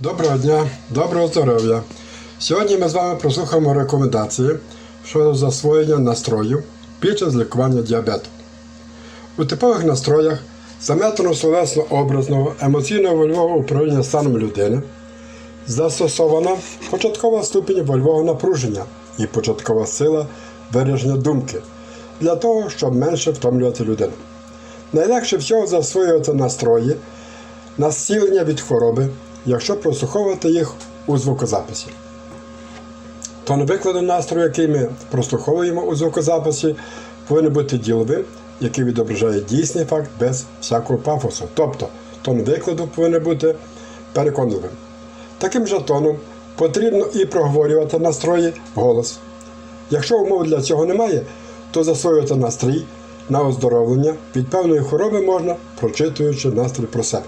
Доброго дня, доброго здоров'я. Сьогодні ми з вами прослухаємо рекомендації щодо засвоєння настрою під час лікування діабету. У типових настроях за методом словесно-образного емоційно-вольового управління станом людини застосована початкова ступінь вольового напруження і початкова сила вираження думки для того, щоб менше втомлювати людину. Найлегше всього засвоювати настрої на зцілення від хвороби, якщо прослуховувати їх у звукозаписі. Тон викладу настрою, який ми прослуховуємо у звукозаписі, повинен бути діловим, який відображає дійсний факт без всякого пафосу. Тобто тон викладу повинен бути переконливим. Таким же тоном потрібно і проговорювати настрої вголос. Якщо умов для цього немає, то засвоювати настрій на оздоровлення від певної хвороби можна, прочитуючи настрій про себе.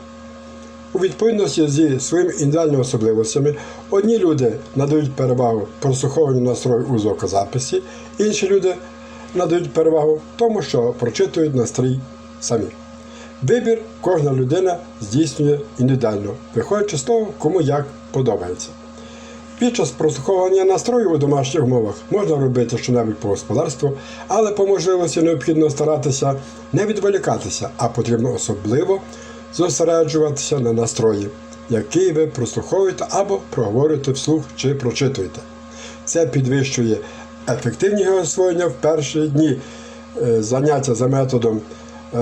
У відповідності зі своїми індивідуальними особливостями, одні люди надають перевагу прослуховуванню настрою у звукозаписі, інші люди надають перевагу тому, що прочитують настрій самі. Вибір кожна людина здійснює індивідуально, виходячи з того, кому як подобається. Під час прослуховування настрою у домашніх умовах можна робити щонебудь по господарству, але по можливості необхідно старатися не відволікатися, а потрібно особливо зосереджуватися на настрої, який ви прослуховуєте або проговорюєте вслух чи прочитуєте. Це підвищує ефективність освоєння в перші дні е, заняття за методом е,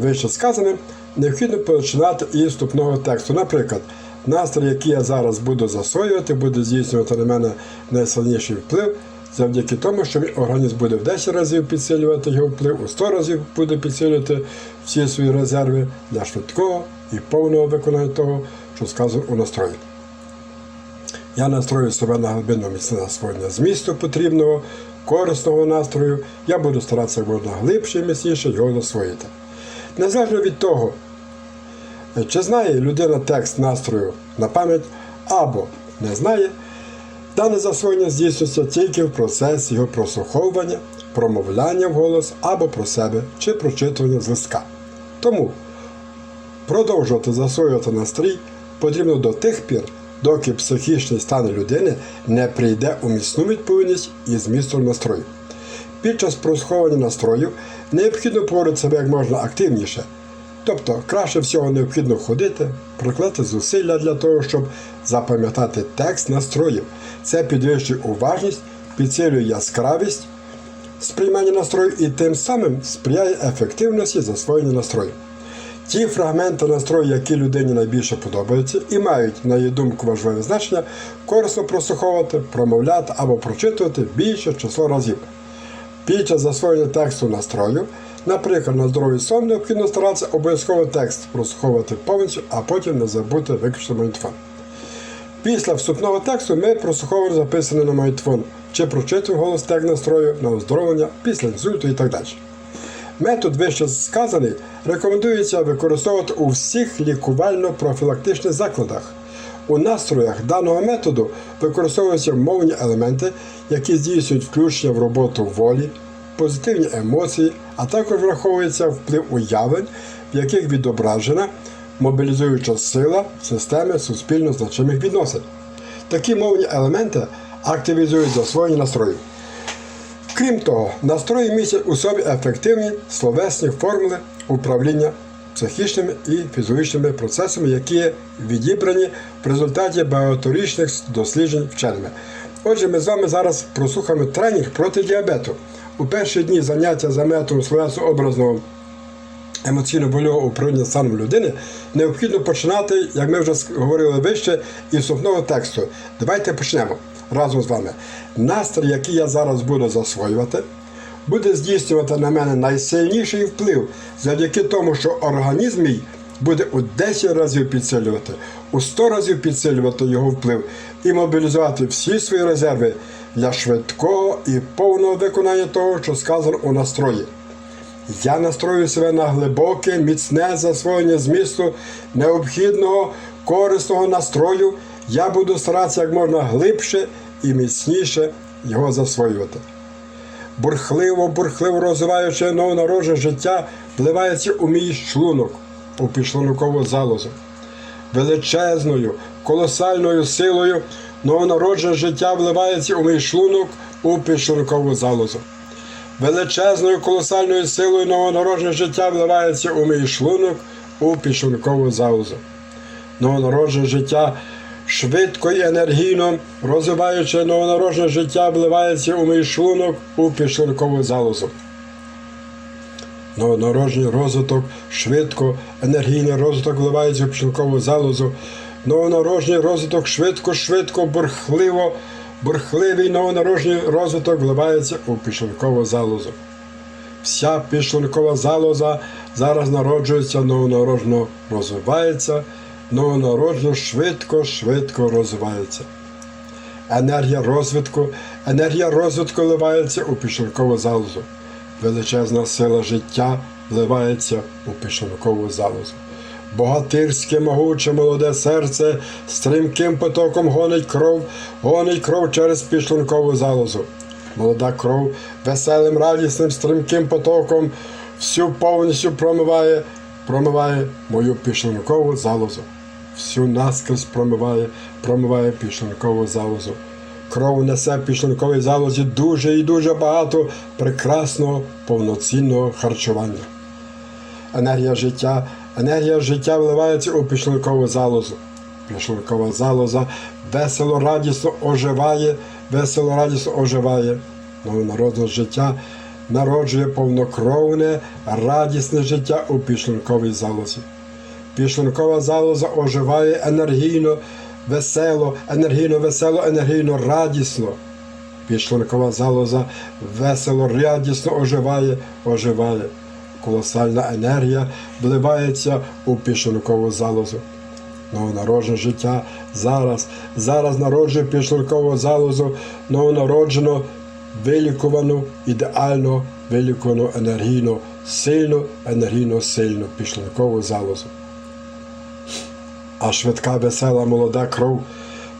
вище сказаним, необхідно починати із вступного тексту. Наприклад, настрій, який я зараз буду засвоювати, буде здійснювати на мене найсильніший вплив завдяки тому, що організм буде в 10 разів підсилювати його вплив, у 100 разів буде підсилювати всі свої резерви для швидкого і повного виконання того, що сказано у настрої. Я настрою себе на глибинне місце засвоєння змісту потрібного, корисного настрою. Я буду старатися можна глибше і міцніше його засвоїти. Незалежно від того, чи знає людина текст настрою на пам'ять або не знає, дане засвоєння здійснюється тільки в процесі його прослуховування, промовляння вголос або про себе чи прочитування з листка. Тому продовжувати засвоювати настрій потрібно до тих пір, доки психічний стан людини не прийде у міцну відповідність із змістом настрою. Під час прослуховування настрою необхідно поводити себе як можна активніше. Тобто, краще всього необхідно ходити, прикладати зусилля для того, щоб запам'ятати текст настроїв. Це підвищує уважність, підсилює яскравість сприймання настрою і тим самим сприяє ефективності засвоєння настрою. Ті фрагменти настрою, які людині найбільше подобаються і мають, на її думку, важливе значення, корисно прослуховувати, промовляти або прочитувати більше число разів. Під час засвоєння тексту настрою, наприклад, на здоровий сон необхідно старатися обов'язково текст прослуховувати повністю, а потім не забути виключити магнітофон. Після вступного тексту ми прослуховуємо записаний на магнітофон чи прочитуємо голос текст настрою на оздоровлення після інсульту і так далі. Метод вище сказаний рекомендується використовувати у всіх лікувально-профілактичних закладах. У настроях даного методу використовуються мовні елементи, які здійснюють включення в роботу волі, позитивні емоції, а також враховується вплив уявлень, в яких відображена мобілізуюча сила системи суспільно значимих відносин. Такі мовні елементи активізують засвоєння настрою. Крім того, настрої містять у собі ефективні словесні формули управління психічними і фізіологічними процесами, які відібрані в результаті багаторічних досліджень вченими. Отже, ми з вами зараз прослухаємо тренінг проти діабету. У перші дні заняття за методом словесно-образного емоційно-больового управління станом людини необхідно починати, як ми вже говорили вище, із вступного тексту. Давайте почнемо разом з вами. Настрій, який я зараз буду засвоювати, буде здійснювати на мене найсильніший вплив завдяки тому, що організм мій буде у 10 разів підсилювати, у 100 разів підсилювати його вплив і мобілізувати всі свої резерви для швидкого і повного виконання того, що сказано у настрої. Я настрою себе на глибоке, міцне засвоєння змісту необхідного корисного настрою. Я буду старатися як можна глибше і міцніше його засвоювати. Бурхливо, бурхливо розвиваючи новонароджене життя, вливається у мій шлунок, у підшлункову залозу. величезною, колосальною силою новонароджене життя вливається у мій шлунок у підшлункову залозу. Величезною колосальною силою новонароджене життя вливається у мій шлунок у підшлункову залозу. Новонароджене життя швидко і енергійно, розвиваючи новонароджене життя, вливається у мій шлунок у підшлункову залозу. Новонароджений розвиток швидко, енергійний розвиток вливається у підшлункову залозу. Новонароджений розвиток швидко, швидко, бурхливо, бурхливий новонароджений розвиток вливається у підшлункову залозу. Вся підшлункова залоза зараз народжується, новонароджено розвивається, новонароджено швидко, швидко розвивається. Енергія розвитку, енергія розвитку вливається у підшлункову залозу. Величезна сила життя вливається у підшлункову залозу. Богатирське, могуче, молоде серце стрімким потоком гонить кров, гонить кров через підшлункову залозу. Молода кров веселим, радісним, стрімким потоком всю повністю промиває, промиває мою підшлункову залозу. Всю наскрізь промиває, промиває підшлункову залозу. Кров несе в залозі дуже і дуже багато прекрасного повноцінного харчування. Енергія життя, енергія життя вливається у підшлункову залозу. Підшлункова залоза весело радісно оживає, весело радісно оживає. Новонароджене життя народжує повнокровне, радісне життя у підшлунковій залозі. Підшлункова залоза оживає енергійно, весело, енергійно, весело, енергійно, радісно. Підшлункова залоза весело, радісно оживає, оживає. Колосальна енергія вливається у підшлункову залозу. Новонароджене життя зараз, зараз народжує підшлункову залозу, новонароджену, вилікувану, ідеально вилікувану енергійно, сильну, енергійно сильну підшлункову залозу а швидка, весела, молода кров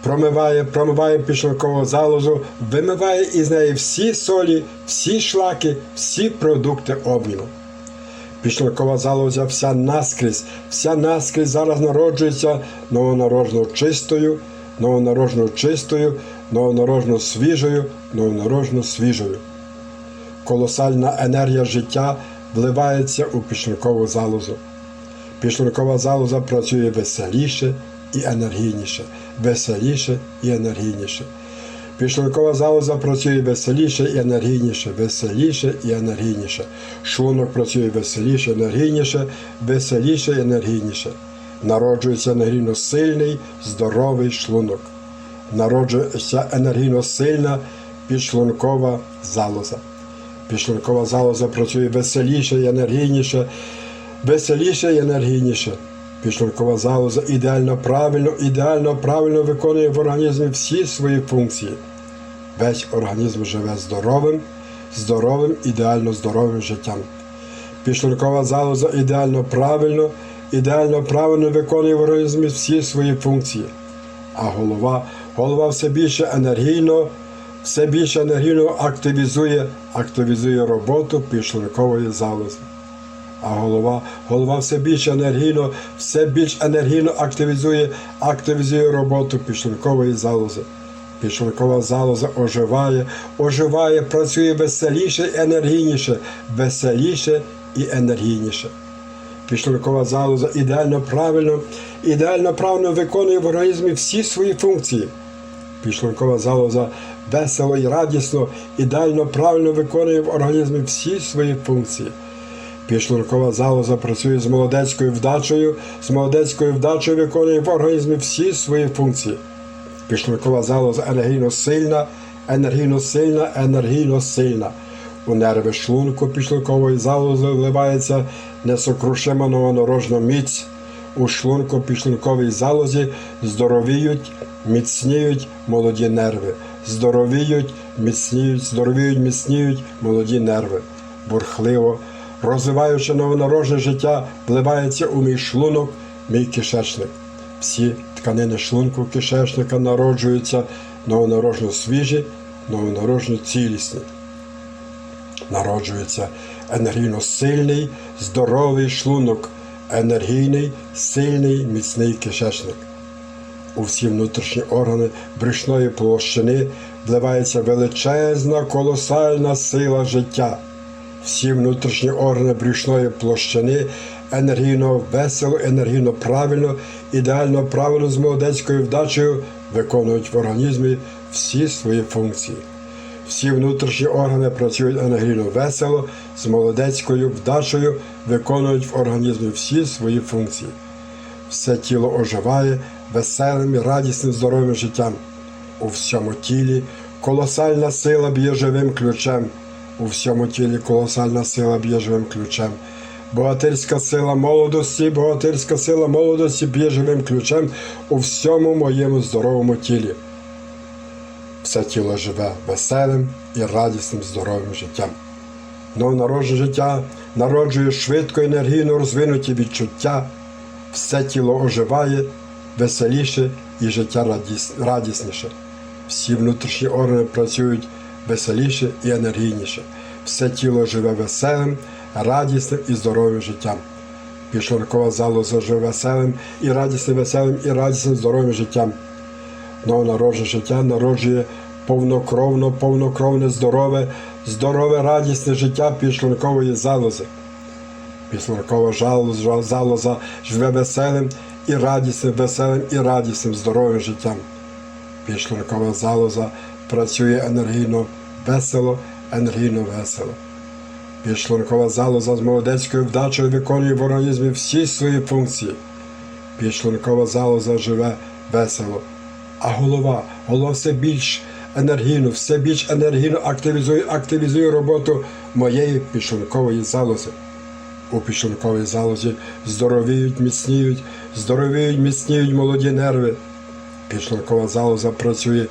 промиває, промиває підшлункову залозу, вимиває із неї всі солі, всі шлаки, всі продукти обміну. Підшлункова залоза вся наскрізь, вся наскрізь зараз народжується новонародженою чистою, новонародженою чистою, новонародженою свіжою, новонародженою свіжою. Колосальна енергія життя вливається у підшлункову залозу. Підшлункова залоза працює веселіше і енергійніше, веселіше і енергійніше. Підшлункова залоза працює веселіше і енергійніше, веселіше і енергійніше. Шлунок працює веселіше, енергійніше, веселіше і енергійніше. Народжується енергійно сильний, здоровий шлунок. Народжується енергійно сильна підшлункова залоза. Підшлункова залоза працює веселіше і енергійніше, веселіше і енергійніше. Підшлункова залоза ідеально правильно, ідеально правильно виконує в організмі всі свої функції. Весь організм живе здоровим, здоровим, ідеально здоровим життям. Підшлункова залоза ідеально правильно, ідеально правильно виконує в організмі всі свої функції. А голова, голова все більше енергійно, все більше енергійно активізує, активізує роботу підшлункової залози а голова, голова все більш енергійно, все більш енергійно активізує, активізує роботу підшлункової залози. Підшлункова залоза оживає, оживає, працює веселіше і енергійніше, веселіше і енергійніше. Підшлункова залоза ідеально правильно, ідеально правильно виконує в організмі всі свої функції. Підшлункова залоза весело і радісно, ідеально правильно виконує в організмі всі свої функції. Підшлункова залоза працює з молодецькою вдачею, з молодецькою вдачею виконує в організмі всі свої функції. Підшлункова залоза енергійно сильна, енергійно сильна, енергійно сильна. У нерви шлунку підшлункової залози вливається несокрушима новонарожна міць. У шлунку підшлунковій залозі здоровіють, міцніють молоді нерви. Здоровіють, міцніють, здоровіють, міцніють молоді нерви. Бурхливо, розвиваючи новонароджене життя, вливається у мій шлунок, мій кишечник. Всі тканини шлунку кишечника народжуються новонароджено свіжі, новонароджено цілісні. Народжується енергійно сильний, здоровий шлунок, енергійний, сильний, міцний кишечник. У всі внутрішні органи брюшної площини вливається величезна колосальна сила життя. Всі внутрішні органи брюшної площини енергійно весело, енергійно правильно, ідеально правильно з молодецькою вдачею виконують в організмі всі свої функції. Всі внутрішні органи працюють енергійно весело, з молодецькою вдачею виконують в організмі всі свої функції. Все тіло оживає веселим і радісним здоровим життям. У всьому тілі колосальна сила б'є живим ключем. У всьому тілі колосальна сила б'є живим ключем. Богатирська сила молодості, богатирська сила молодості б'є живим ключем у всьому моєму здоровому тілі. Все тіло живе веселим і радісним здоровим життям. Новонароджене життя народжує швидко енергійно розвинуті відчуття, все тіло оживає веселіше і життя радісніше. Всі внутрішні органи працюють веселіше і енергійніше. Все тіло живе веселим, радісним і здоровим життям. Пішлункова залоза живе веселим і радісним, веселим і радісним здоровим життям. Новонароджене життя народжує повнокровно, повнокровне, здорове, здорове, радісне життя підшлункової залози. Підшлункова жалоза, залоза живе веселим і радісним, веселим і радісним здоровим життям. Підшлункова залоза працює енергійно весело, енергійно весело. Підшлункова залоза з молодецькою вдачею виконує в організмі всі свої функції. Підшлункова залоза живе весело. А голова, голова все більш енергійно, все більш енергійно активізує, активізує роботу моєї підшлункової залози. У підшлунковій залозі здоровіють, міцніють, здоровіють, міцніють молоді нерви. Підшлункова залоза працює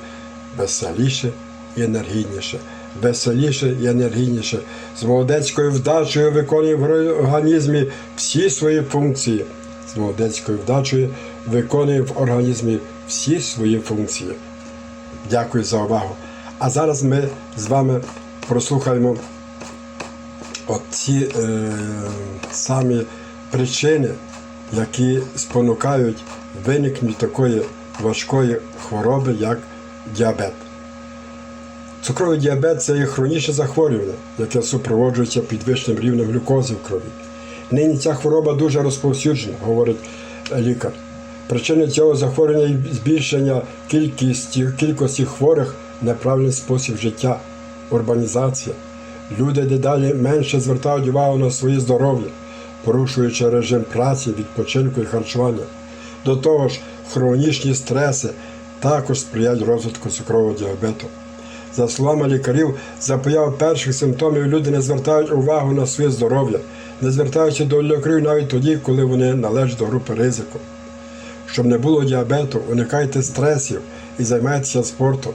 веселіше і енергійніше, веселіше і енергійніше. З молодецькою вдачею виконує в організмі всі свої функції. З молодецькою вдачею виконує в організмі всі свої функції. Дякую за увагу. А зараз ми з вами прослухаємо оці е, самі причини, які спонукають виникнення такої важкої хвороби, як діабет. Цукровий діабет це є хронічне захворювання, яке супроводжується підвищеним рівнем глюкози в крові. Нині ця хвороба дуже розповсюджена, говорить лікар. Причиною цього захворювання є збільшення кількості, кількості хворих неправильний спосіб життя, урбанізація. Люди дедалі менше звертають увагу на своє здоров'я, порушуючи режим праці, відпочинку і харчування. До того ж, хронічні стреси також сприяють розвитку цукрового діабету. За словами лікарів, за появу перших симптомів люди не звертають увагу на своє здоров'я, не звертаючи до лікарів навіть тоді, коли вони належать до групи ризику. Щоб не було діабету, уникайте стресів і займайтеся спортом.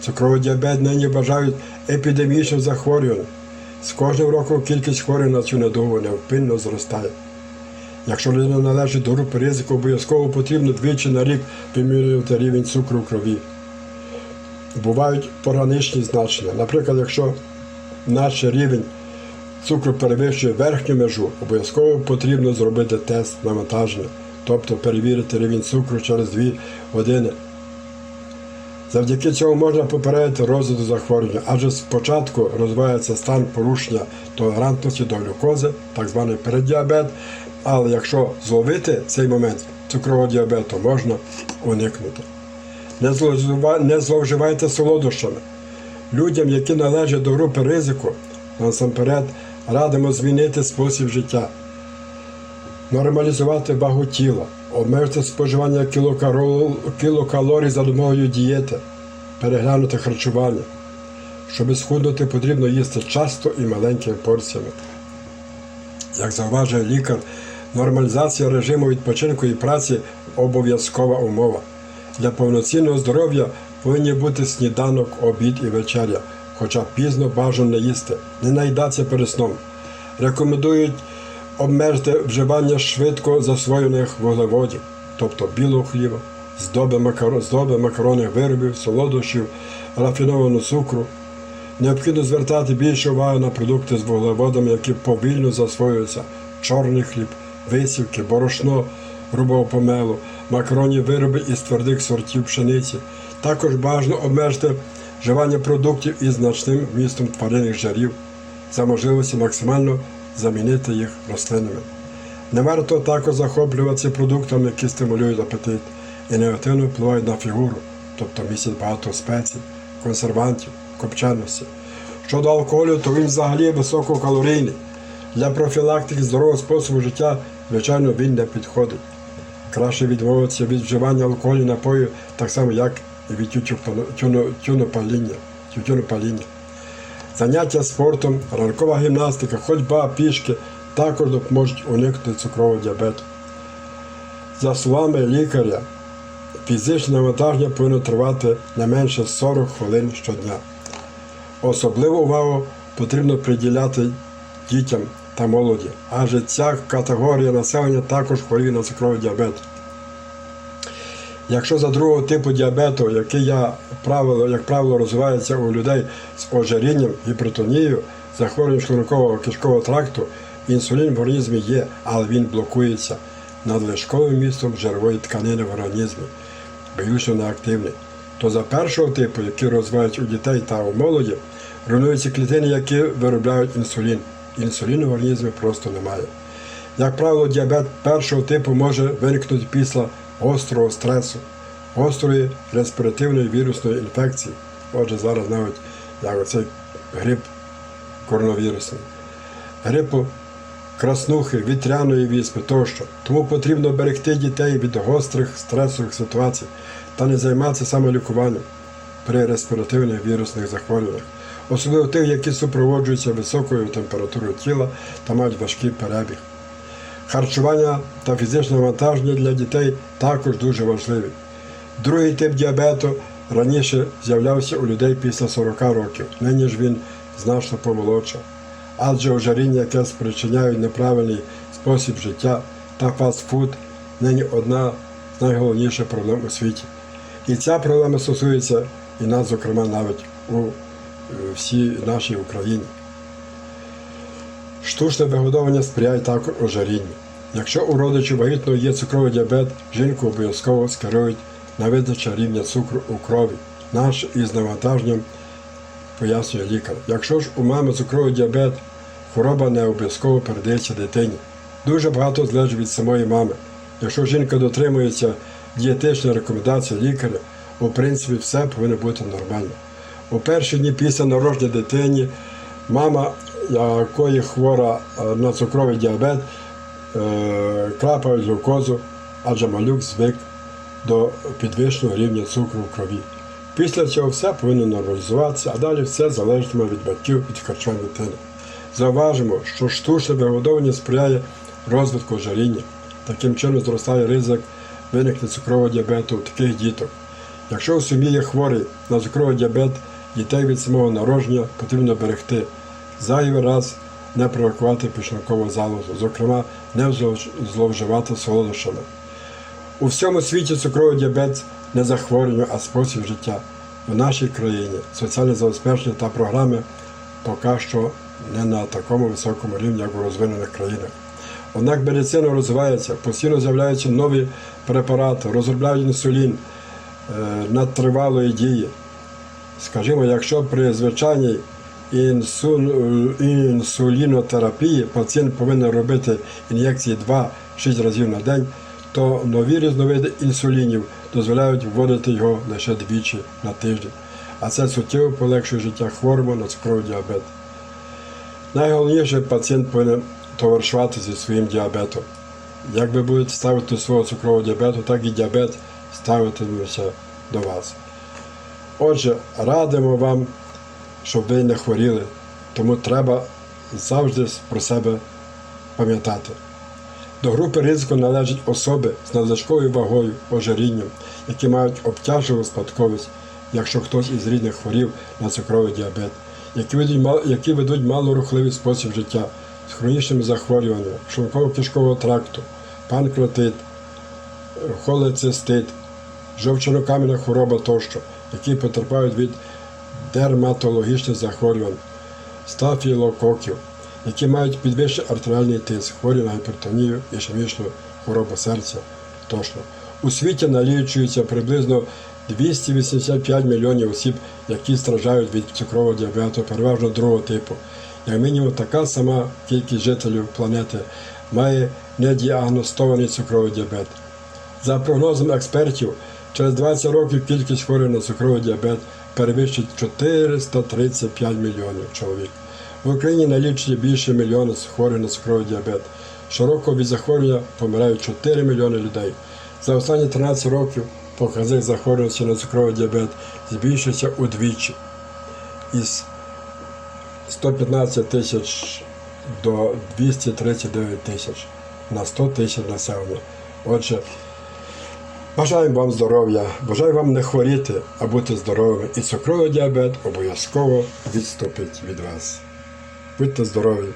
Цукровий діабет нині вважають епідемічним захворюванням. З кожним роком кількість хворих на цю недугу невпинно зростає. Якщо людина належить до групи ризику, обов'язково потрібно двічі на рік вимірювати рівень цукру в крові. Бувають пограничні значення. Наприклад, якщо наш рівень цукру перевищує верхню межу, обов'язково потрібно зробити тест навантаження, тобто перевірити рівень цукру через 2 години. Завдяки цьому можна попередити розвиток захворювання, адже спочатку розвивається стан порушення толерантності до глюкози, так званий переддіабет. Але якщо зловити цей момент цукрового діабету, можна уникнути. Не зловживайте солодощами. Людям, які належать до групи ризику, насамперед радимо змінити спосіб життя, нормалізувати вагу тіла, обмежити споживання кілокалорій за допомогою дієти, переглянути харчування. Щоб схуднути, потрібно їсти часто і маленькими порціями. Як зауважує лікар, нормалізація режиму відпочинку і праці обов'язкова умова. Для повноцінного здоров'я повинні бути сніданок, обід і вечеря, хоча пізно бажано не їсти, не наїдатися перед сном. Рекомендують обмежити вживання швидко засвоєних вуглеводів, тобто білого хліба, здоби, макаро- здоби макаронних виробів, солодощів, рафінованого цукру. Необхідно звертати більше уваги на продукти з вуглеводами, які повільно засвоюються: чорний хліб, висівки, борошно грубого помелу, макаронні вироби із твердих сортів пшениці. Також бажано обмежити вживання продуктів із значним вмістом тваринних жарів за можливості максимально замінити їх рослинами. Не варто також захоплюватися продуктами, які стимулюють апетит і негативно впливають на фігуру, тобто містять багато спецій, консервантів, копченості. Щодо алкоголю, то він взагалі висококалорійний. Для профілактики здорового способу життя, звичайно, він не підходить. Краще відмовитися від вживання алкоголю напою, так само, як і від тютюнопаління. Заняття спортом, ранкова гімнастика, ходьба, пішки також допоможуть уникнути цукрового діабету. За словами лікаря, фізичне навантаження повинно тривати не менше 40 хвилин щодня. Особливу увагу потрібно приділяти дітям та молоді, адже ця категорія населення також хворіє на цукровий діабет. Якщо за другого типу діабету, який я, правило, як правило розвивається у людей з ожирінням, гіпертонією, захворюванням шлункового кишкового тракту, інсулін в організмі є, але він блокується надлишковим містом жирової тканини в організмі, біологічно неактивний. То за першого типу, який розвиваються у дітей та у молоді, руйнуються клітини, які виробляють інсулін. Інсуліну в організмі просто немає. Як правило, діабет першого типу може виникнути після гострого стресу, гострої респіративної вірусної інфекції. Отже, зараз навіть як оцей грип коронавірусний, грипу краснухи, вітряної віспи тощо. Тому потрібно берегти дітей від гострих стресових ситуацій та не займатися самолікуванням при респіративних вірусних захворюваннях, особливо тих, які супроводжуються високою температурою тіла та мають важкий перебіг. Харчування та фізичне навантаження для дітей також дуже важливі. Другий тип діабету раніше з'являвся у людей після 40 років, нині ж він значно помолодша. Адже ожиріння, яке спричиняють неправильний спосіб життя та фастфуд, нині одна з найголовніших проблем у світі. І ця проблема стосується і нас, зокрема, навіть у е, всій нашій Україні. Штучне вигодовування сприяє також ожирінню. Якщо у родичів вагітного є цукровий діабет, жінку обов'язково скерують на визначення рівня цукру у крові, наш із навантаженням, пояснює лікар. Якщо ж у мами цукровий діабет, хвороба не обов'язково передається дитині. Дуже багато залежить від самої мами. Якщо жінка дотримується дієтичної рекомендації лікаря, у принципі все повинно бути нормально. У перші дні після народження дитині мама, якої хвора е, на цукровий діабет, крапають глюкозу, адже малюк звик до підвищеного рівня цукру в крові. Після цього все повинно нормалізуватися, а далі все залежатиме від батьків від харчування дитини. Зауважимо, що штучне вигодовування сприяє розвитку ожиріння. Таким чином зростає ризик виникнення цукрового діабету у таких діток. Якщо у сім'ї є хворий на цукровий діабет, дітей від самого народження потрібно берегти. Зайвий раз не провокувати пішлункову залозу, зокрема, не зловживати солодощами. У всьому світі цукровий діабет не захворювання, а спосіб життя. У нашій країні соціальне забезпечення та програми поки що не на такому високому рівні, як у розвинених країнах. Однак медицина розвивається, постійно з'являються нові препарати, розробляють інсулін е, надтривалої дії. Скажімо, якщо при звичайній інсулінотерапії пацієнт повинен робити ін'єкції 2-6 разів на день, то нові різновиди інсулінів дозволяють вводити його лише двічі на тиждень. А це суттєво полегшує життя хворому на цукровий діабет. Найголовніше пацієнт повинен товаришувати зі своїм діабетом. Як ви будете ставити свого цукрового діабету, так і діабет ставитиметься до вас. Отже, радимо вам, щоб ви не хворіли, тому треба завжди про себе пам'ятати. До групи ризику належать особи з надлишковою вагою, ожирінням, які мають обтяжливу спадковість, якщо хтось із рідних хворів на цукровий діабет, які ведуть, які ведуть малорухливий спосіб життя з хронічними захворюваннями, шлунково-кишкового тракту, панкреатит, е, холецистит, жовчно-кам'яна хвороба тощо, які потерпають від дерматологічних захворювань, стафілококів. які мають підвищений артеріальний тиск, хворі на гіпертонію, ішемічну хворобу серця тощо. У світі налічується приблизно 285 мільйонів осіб, які страждають від цукрового діабету, переважно другого типу. Як мінімум, така сама кількість жителів планети має недіагностований цукровий діабет. За прогнозом експертів, через 20 років кількість хворих на цукровий діабет перевищить 435 мільйонів чоловік. В Україні налічує більше мільйона хворих на цукровий діабет. Щороку від захворювання помирають 4 мільйони людей. За останні 13 років показник захворюваності на цукровий діабет збільшився удвічі із 115 тисяч до 239 тисяч на 100 тисяч населення. Отже, бажаємо вам здоров'я, бажаю вам не хворіти, а бути здоровими. І цукровий діабет обов'язково відступить від вас. Будьте здорові!